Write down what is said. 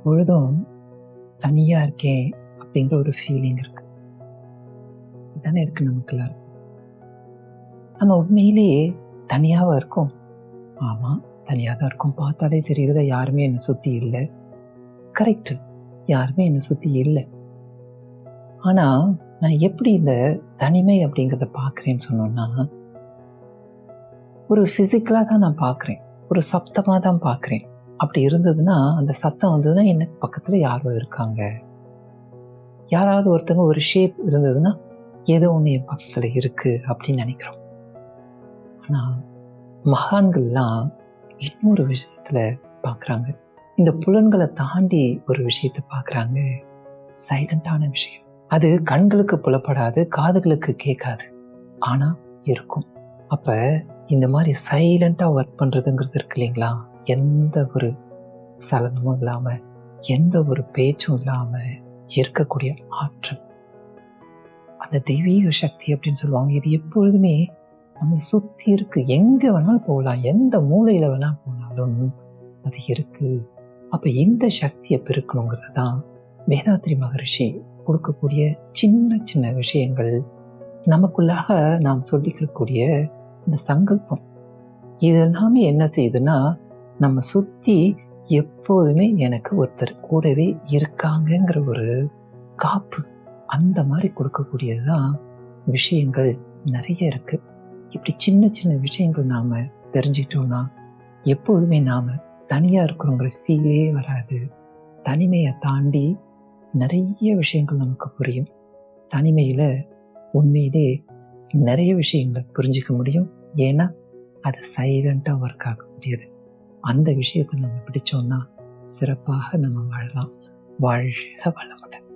எப்பொழுதும் தனியாக இருக்கேன் அப்படிங்கிற ஒரு ஃபீலிங் இருக்கு. தானே இருக்கு நமக்கு எல்லாருக்கும். நம்ம உண்மையிலேயே தனியாவா இருக்கும். ஆமாம் தனியாக தான் இருக்கும். பார்த்தாலே தெரியுதுல யாருமே என்னை சுற்றி இல்லை. கரெக்டு யாருமே என்னை சுற்றி இல்லை. ஆனால் நான் எப்படி இந்த தனிமை அப்படிங்கிறத பார்க்குறேன்னு சொன்னோன்னா ஒரு ஃபிசிக்கலாக தான் நான் பார்க்குறேன். ஒரு சப்தமாக தான் பார்க்குறேன். அப்படி இருந்ததுன்னா அந்த சத்தம் வந்ததுன்னா எனக்கு பக்கத்தில் யாரோ இருக்காங்க. யாராவது ஒருத்தங்க ஒரு ஷேப் இருந்ததுன்னா ஏதோ ஒன்று என் பக்கத்தில் இருக்குது அப்படின்னு நினைக்கிறோம். ஆனால் மகான்கள்லாம் இன்னொரு விஷயத்தில் பார்க்குறாங்க இந்த புலன்களை தாண்டி ஒரு விஷயத்தை பார்க்குறாங்க சைலண்டான விஷயம். அது கண்களுக்கு புலப்படாது காதுகளுக்கு கேட்காது. ஆனால் இருக்கும். அப்போ இந்த மாதிரி சைலண்ட்டாக ஒர்க் பண்ணுறதுங்கிறது இருக்கு இல்லைங்களா? எந்த ஒரு சலனமும் இல்லாமல் எந்த ஒரு பேச்சும் இல்லாமல் இருக்கக்கூடிய ஆற்றல். அந்த தெய்வீக சக்தி அப்படின்னு சொல்லுவாங்க. இது எப்பொழுதுமே நம்ம சுற்றி இருக்கு. எங்கே வேணாலும் போகலாம். எந்த மூலையில் வேணாலும் போனாலும் அது இருக்கு. அப்போ இந்த சக்தியை பெருக்கணுங்கிறது தான் வேதாத்ரி மகரிஷி கொடுக்கக்கூடிய சின்ன சின்ன விஷயங்கள். நமக்குள்ளாக நாம் சொல்லிக்கக்கூடிய இந்த சங்கல்பம். இது எல்லாமே என்ன செய்யுதுன்னா நம்ம சுற்றி எப்போதுமே எனக்கு ஒருத்தர் கூடவே இருக்காங்கங்கிற ஒரு காப்பு அந்த மாதிரி கொடுக்கக்கூடியது தான் விஷயங்கள் நிறைய இருக்குது இப்படி சின்ன சின்ன விஷயங்கள் நாம் தெரிஞ்சுக்கிட்டோம்னா எப்போதுமே நாம் தனியாக இருக்கிறவங்கிற ஃபீலே வராது. தனிமையை தாண்டி நிறைய விஷயங்கள் நமக்கு புரியும். தனிமையில் உண்மையிலே நிறைய விஷயங்களை புரிஞ்சிக்க முடியும். ஏன்னா அது சைலண்ட்டாக ஒர்க் ஆகக்கூடியது. அந்த விஷயத்தை நம்ம பிடிச்சோம்னா சிறப்பாக நம்ம வாழலாம். வாழ்க வளமுடன்.